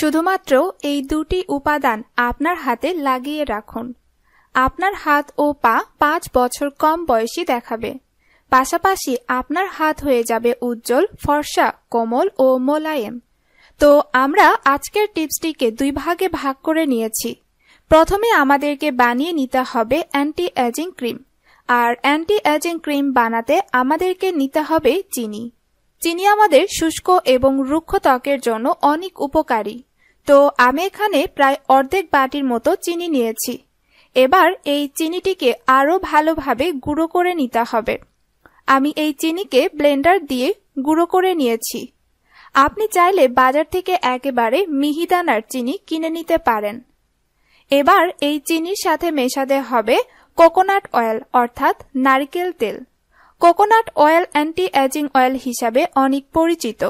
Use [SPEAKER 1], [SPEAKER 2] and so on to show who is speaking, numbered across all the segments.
[SPEAKER 1] শুধুমাত্র এই দুটি উপাদান আপনার হাতে লাগিয়ে রাখুন। আপনার হাত ও পা পাঁচ বছর কম বয়সী দেখাবে। পাশাপাশি আপনার হাত হয়ে যাবে উজ্জ্বল, ফর্সা, কোমল ও মোলায়েম। তো আমরা আজকের টিপসটিকে দুই ভাগে ভাগ করে নিয়েছি। প্রথমে আমাদেরকে বানিয়ে নিতে হবে অ্যান্টি এজিং ক্রিম। আর অ্যান্টি এজিং ক্রিম বানাতে আমাদেরকে নিতে হবে চিনি। চিনি আমাদের শুষ্ক এবং রুক্ষ ত্বকের জন্য অনেক উপকারী। তো আমি এখানে প্রায় অর্ধেক বাটির মতো চিনি নিয়েছি। এবার এই চিনিটিকে আরও ভালোভাবে গুঁড়ো করে নিতে হবে। আমি এই চিনিকে ব্লেন্ডার দিয়ে গুঁড়ো করে নিয়েছি। আপনি চাইলে বাজার থেকে একেবারে মিহিদানার চিনি কিনে নিতে পারেন। এবার এই চিনির সাথে মেশাতে হবে কোকোনাট অয়েল, অর্থাৎ নারকেল তেল। Coconut oil anti ageing oil হিসাবে অনেক পরিচিত।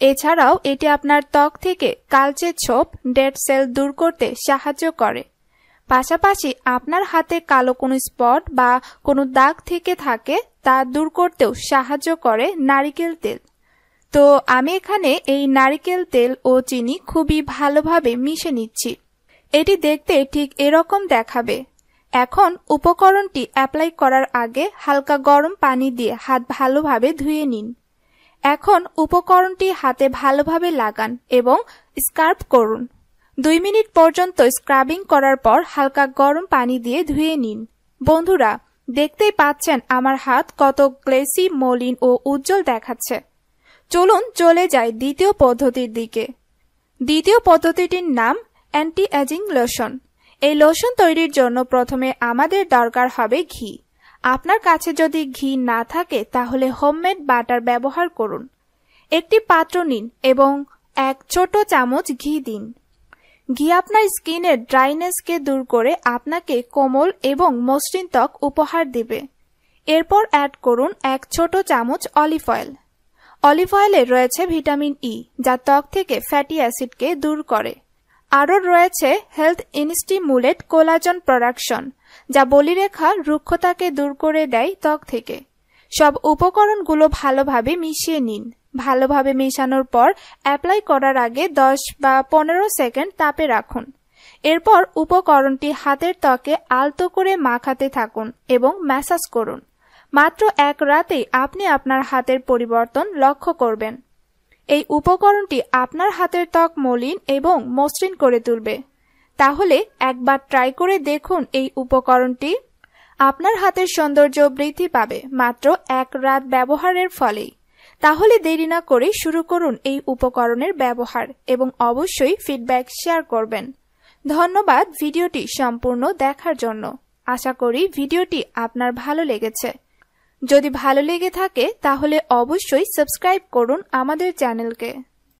[SPEAKER 1] এছাড়াও এটি আপনার ত্বক থেকে কালচে ছোপ, ডেড সেল দূর করতে সাহায্য করে। পাশাপাশি আপনার হাতে কালো কোনো স্পট বা কোনো দাগ থেকে থাকে, তা দূর করতেও সাহায্য করে নারিকেল তেল। তো আমি এখানে এই নারিকেল তেল ও চিনি খুবই ভালোভাবে মিশে নিচ্ছি। এটি দেখতে ঠিক এরকম দেখাবে। এখন উপকরণটি অ্যাপ্লাই করার আগে হালকা গরম পানি দিয়ে হাত ভালোভাবে ধুয়ে নিন। এখন উপকরণটি হাতে ভালোভাবে লাগান এবং স্কার্প করুন। দুই মিনিট পর্যন্ত স্ক্রাবিং করার পর হালকা গরম পানি দিয়ে ধুয়ে নিন। বন্ধুরা, দেখতেই পাচ্ছেন আমার হাত কত গ্লেসি, মলিন ও উজ্জ্বল দেখাচ্ছে। চলুন চলে যাই দ্বিতীয় পদ্ধতির দিকে। দ্বিতীয় পদ্ধতিটির নাম অ্যান্টি এজিং লোশন এই লোশন তৈরির জন্য প্রথমে আমাদের দরকার হবে ঘি। আপনার কাছে যদি ঘি না থাকে, তাহলে হোমমেড বাটার ব্যবহার করুন। একটি পাত্র নিন এবং এক ছোট চামচ ঘি দিন। ঘি আপনার স্কিনের ড্রাইনেসকে দূর করে আপনাকে কোমল এবং মসৃণ ত্বক উপহার দেবে। এরপর অ্যাড করুন এক ছোট চামচ অলিভ অয়েল। অলিভ অয়েলে রয়েছে ভিটামিন ই যা ত্বক থেকে ফ্যাটি অ্যাসিডকে দূর করে। আরও রয়েছে হেলথ ইনস্টিমুলেট কোলাজন প্রোডাকশন, যা বলিরেখা রুক্ষতাকে দূর করে দেয় ত্বক থেকে। সব উপকরণগুলো ভালোভাবে মিশিয়ে নিন। ভালোভাবে মেশানোর পর অ্যাপ্লাই করার আগে দশ বা পনেরো সেকেন্ড তাপে রাখুন। এরপর উপকরণটি হাতের ত্বকে আলতো করে মাখাতে থাকুন এবং ম্যাসাজ করুন। মাত্র এক রাতেই আপনি আপনার হাতের পরিবর্তন লক্ষ্য করবেন। এই উপকরণটি আপনার হাতের ত্বক মলিন এবং মসৃণ করে তুলবে। তাহলে একবার ট্রাই করে দেখুন এই উপকরণটি। আপনার হাতের সৌন্দর্য বৃদ্ধি পাবে মাত্র এক রাত ব্যবহারের ফলেই। তাহলে দেরি না করে শুরু করুন এই উপকরণের ব্যবহার এবং অবশ্যই ফিডব্যাক শেয়ার করবেন। ধন্যবাদ ভিডিওটি সম্পূর্ণ দেখার জন্য। আশা করি ভিডিওটি আপনার ভালো লেগেছে। যদি ভালো লেগে থাকে তাহলে অবশ্যই সাবস্ক্রাইব করুন আমাদের চ্যানেলকে।